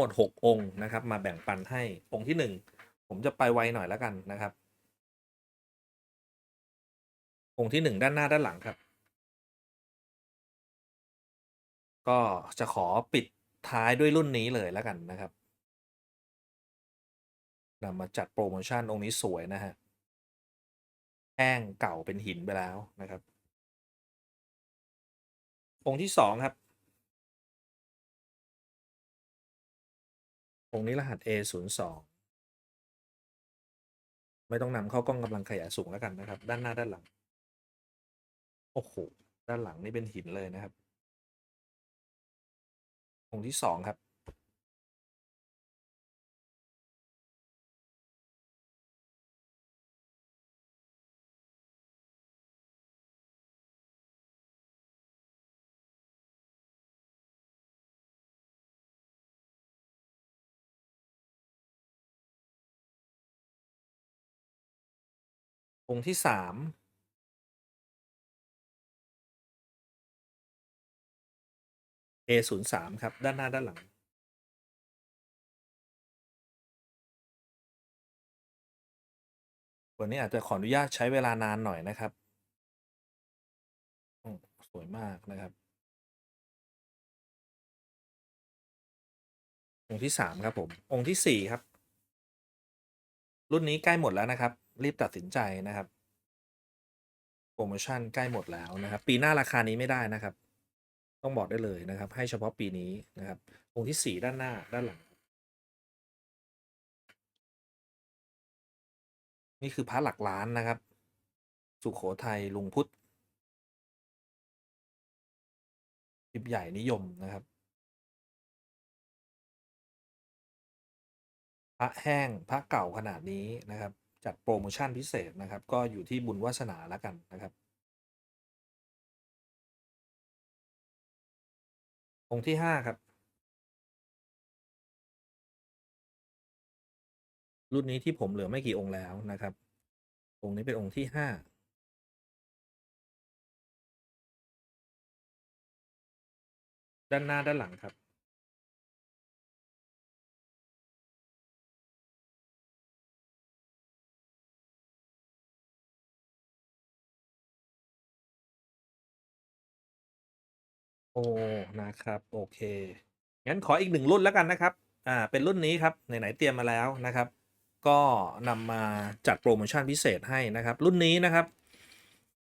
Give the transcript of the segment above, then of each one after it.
้งหมด 6 องค์นะครับ มาแบ่งปันให้องค์ที่ 1 ผมจะไปไวหน่อยแล้วกันนะครับ องค์ที่ 1 ด้านหน้าด้านหลังครับ ก็จะขอปิดท้ายด้วยรุ่นนี้เลยแล้วกันนะครับนำมาจัดโปรโมชั่นองค์นี้สวยนะฮะแห้งเก่าเป็นหินไปแล้วนะครับ องค์ที่สองครับ องนี้รหัส A 0 2ไม่ต้องนำเข้ากล้องกำลังขยายสูงแล้วกันนะครับ ด้านหน้าด้านหลัง โอ้โห ด้านหลังนี่เป็นหินเลยนะครับองค์ที่สองครับ องค์ที่สาม A 0 3ครับ ด้านหน้าด้านหลัง วันนี้อาจจะขออนุญาตใช้เวลานานหน่อยนะครับสวยมากนะครับองค์ที่สามครับผม องค์ที่สี่ครับ รุ่นนี้ใกล้หมดแล้วนะครับ รีบตัดสินใจนะครับ โปรโมชั่นใกล้หมดแล้วนะครับ ปีหน้าราคานี้ไม่ได้นะครับ ต้องบอกได้เลยนะครับ ให้เฉพาะปีนี้นะครับองค์ที่สี่ด้านหน้าด้านหลัง นี่คือพระหลักล้านนะครับ สุขโขทัยลุงพุทธพิบใหญ่นิยมนะครับพระแห้งพระเก่าขนาดนี้นะครับ จัดโปรโมชั่นพิเศษนะครับ ก็อยู่ที่บุญวาสนาแล้วกันนะครับ องค์ที่ห้าครับ รุ่นนี้ที่ผมเหลือไม่กี่องค์แล้วนะครับ องค์นี้เป็นองค์ที่ห้าด้านหน้าด้านหลังครับ นะครับ โอเค งั้นขออีกหนึ่งรุ่นแล้วกันนะครับ อ่า เป็นรุ่นนี้ครับ ไหน ๆ เตรียมมาแล้วนะครับ ก็นำมาจัดโปรโมชั่นพิเศษให้นะครับ รุ่นนี้นะครับ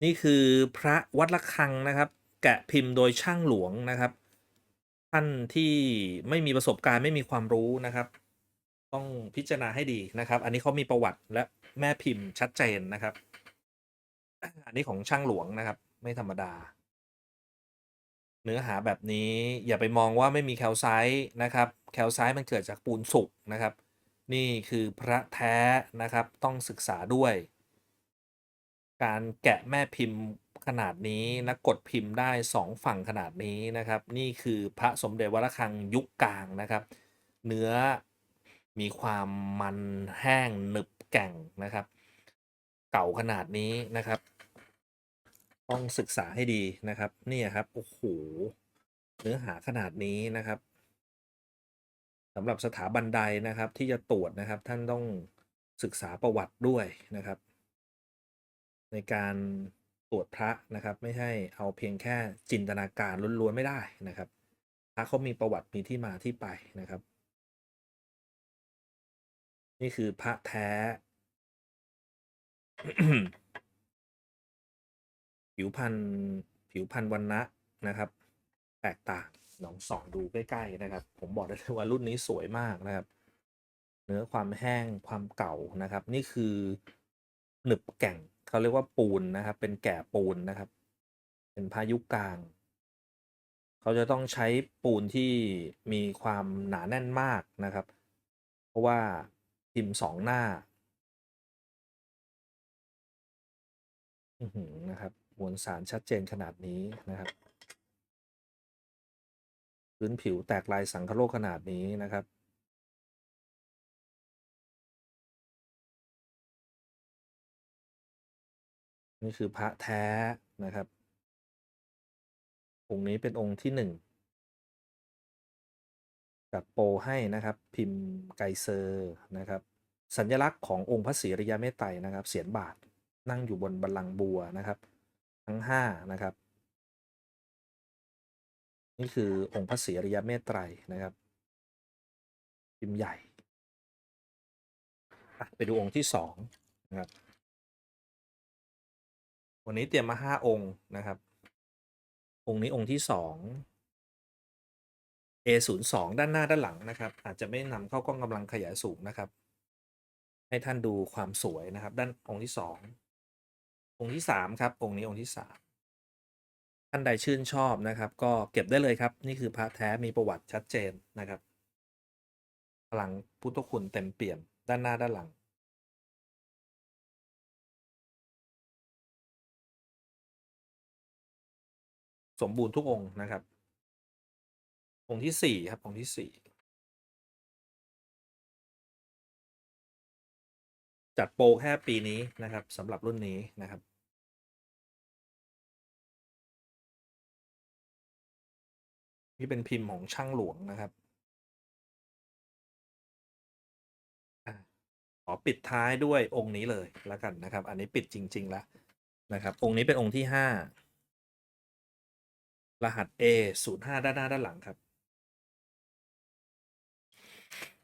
นี่คือพระวัดระฆังนะครับ แกะพิมพ์โดยช่างหลวงนะครับ ท่านที่ไม่มีประสบการณ์ไม่มีความรู้นะครับ ต้องพิจารณาให้ดีนะครับ อันนี้เขามีประวัติและแม่พิมพ์ชัดเจนนะครับ อันนี้ของช่างหลวงนะครับ ไม่ธรรมดา เนื้อหาแบบนี้อย่าไปมองว่าไม่มีแคลไซต์นะครับ แคลไซต์มันเกิดจากปูนสุกนะครับ นี่คือพระแท้นะครับต้องศึกษาด้วย การแกะแม่พิมพ์ขนาดนี้และกดพิมพ์ได้ 2 ฝั่งขนาดนี้นะครับ นี่คือพระสมเด็จวัดระฆังยุคกลางนะครับ เนื้อมีความมันแห้งหนึบแก่งนะครับ เก่าขนาดนี้นะครับ ต้องศึกษาให้ดีนะครับนี่ครับโอ้โหเนื้อหาขนาดนี้นะครับสำหรับสถาบันใดนะครับที่จะตรวจนะครับท่านต้องศึกษาประวัติด้วยนะครับ ในการตรวจพระนะครับ ไม่ใช่เอาเพียงแค่จินตนาการล้วนๆไม่ได้นะครับพระเขามีประวัติมีที่มาที่ไปนะครับ นี่คือพระแท้ ผิวพันธุ์ผิวพันธุ์วันนะนะครับ แตกต่างลองส่องดูใกล้ๆนะครับ ผมบอกได้เลยว่ารุ่นนี้สวยมากนะครับ เนื้อความแห้งความเก่านะครับ นี่คือหนึบแก่งเขาเรียกว่าปูนนะครับ เป็นแก่ปูนนะครับ เป็นพายุกลางเขาจะต้องใช้ปูนที่มีความหนาแน่นมากนะครับ เพราะว่าพิมพ์สองหน้านะครับ มวลสารชัดเจนขนาดนี้นะครับพื้นผิวแตกลายสังคโลกขนาดนี้นะครับ นี่คือพระแท้นะครับ องค์นี้เป็นองค์ที่หนึ่งจัดโปรให้นะครับ พิมพ์ไกเซอร์นะครับ สัญลักษณ์ขององค์พระศรีริยเมตไตรนะครับ เสียนบาทนั่งอยู่บนบัลลังก์บัวนะครับ ทั้งห้านะครับ นี่คือองค์พระศรีอริยเมตไตรนะครับพิมพ์ใหญ่ไปดูองค์ที่สองนะครับวันนี้เตรียมมาห้าองค์นะครับ องค์นี้องค์ที่สอง A02 ด้านหน้าด้านหลังนะครับ อาจจะไม่นำเข้ากล้องกำลังขยายสูงนะครับ ให้ท่านดูความสวยนะครับ ด้านองค์ที่สอง องค์ที่สามครับองค์นี้องค์ที่สามท่านใดชื่นชอบนะครับ ก็เก็บได้เลยครับ นี่คือพระแท้มีประวัติชัดเจนนะครับพลังพุทธคุณเต็มเปี่ยมด้านหน้าด้านหลัง สมบูรณ์ทุกองค์นะครับ องค์ที่สี่ครับองค์ที่สี่ จัดโปรแค่ปีนี้นะครับสำหรับรุ่นนี้นะครับนี่เป็นพิมพ์ของช่างหลวงนะครับอะขอปิดท้ายด้วยองค์นี้เลยแล้วกันนะครับ อันนี้ปิดจริง ๆ แล้วนะครับ องค์นี้เป็นองค์ที่ห้ารหัส A 0 5ด้านหน้าด้านหลังครับ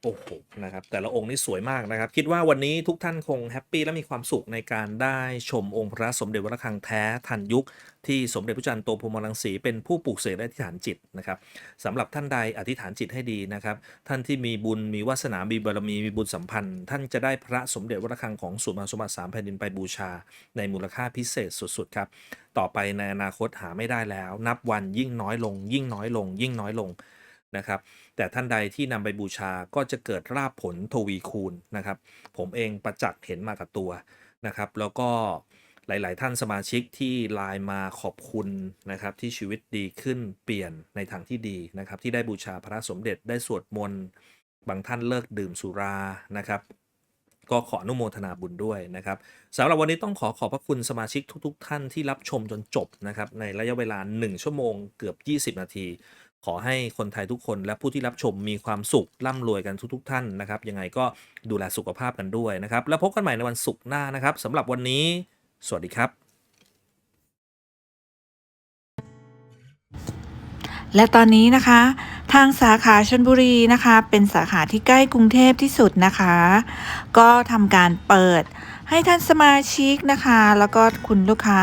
โอ้โหนะครับแต่ละองค์นี่สวยมากนะครับ คิดว่าวันนี้ทุกท่านคงแฮปปี้และมีความสุขในการได้ชมองค์พระสมเด็จวัดระฆังแท้ทันยุค ที่สมเด็จพระจันทร์โตพรมรังสีเป็นผู้ปลูกเสกและอธิษฐานจิตนะครับสำหรับท่านใดอธิษฐานจิตให้ดีนะครับ ท่านที่มีบุญมีวาสนา มีบารมี มีบุญสัมพันธ์ ท่านจะได้พระสมเด็จวัดระฆังของสุมาสมบัติสามแผ่นดินไปบูชา ในมูลค่าพิเศษสุดๆครับต่อไปในอนาคตหาไม่ได้แล้ว นับวันยิ่งน้อยลง ยิ่งน้อยลง ยิ่งน้อยลง นะครับ แต่ท่านใดที่นำไปบูชาก็จะเกิดราบผลทวีคูณนะครับ ผมเองประจักษ์เห็นมากับตัวนะครับ แล้วก็หลาย ๆ ท่านสมาชิกที่ไลน์มาขอบคุณนะครับ ที่ชีวิตดีขึ้นเปลี่ยนในทางที่ดีนะครับ ที่ได้บูชาพระสมเด็จได้สวดมนต์บางท่านเลิกดื่มสุรานะครับ ก็ขออนุโมทนาบุญด้วยนะครับสำหรับวันนี้ต้องขอขอบพระคุณสมาชิกทุก ๆ ท่านที่รับชมจนจบนะครับในระยะเวลา 1 ชั่วโมงเกือบ 20 นาที ขอให้คนไทยทุกคนและผู้ที่รับชมมีความสุขร่ำรวยกันทุก ๆ ท่านนะครับ ยังไงก็ดูแลสุขภาพกันด้วยนะครับ แล้วพบกันใหม่ในวันศุกร์หน้านะครับสำหรับวันนี้ สวัสดีครับ และตอนนี้นะคะ ทางสาขาชนบุรีนะคะ เป็นสาขาที่ใกล้กรุงเทพที่สุดนะคะ ก็ทำการเปิดให้ท่านสมาชิกนะคะ แล้วก็คุณลูกค้า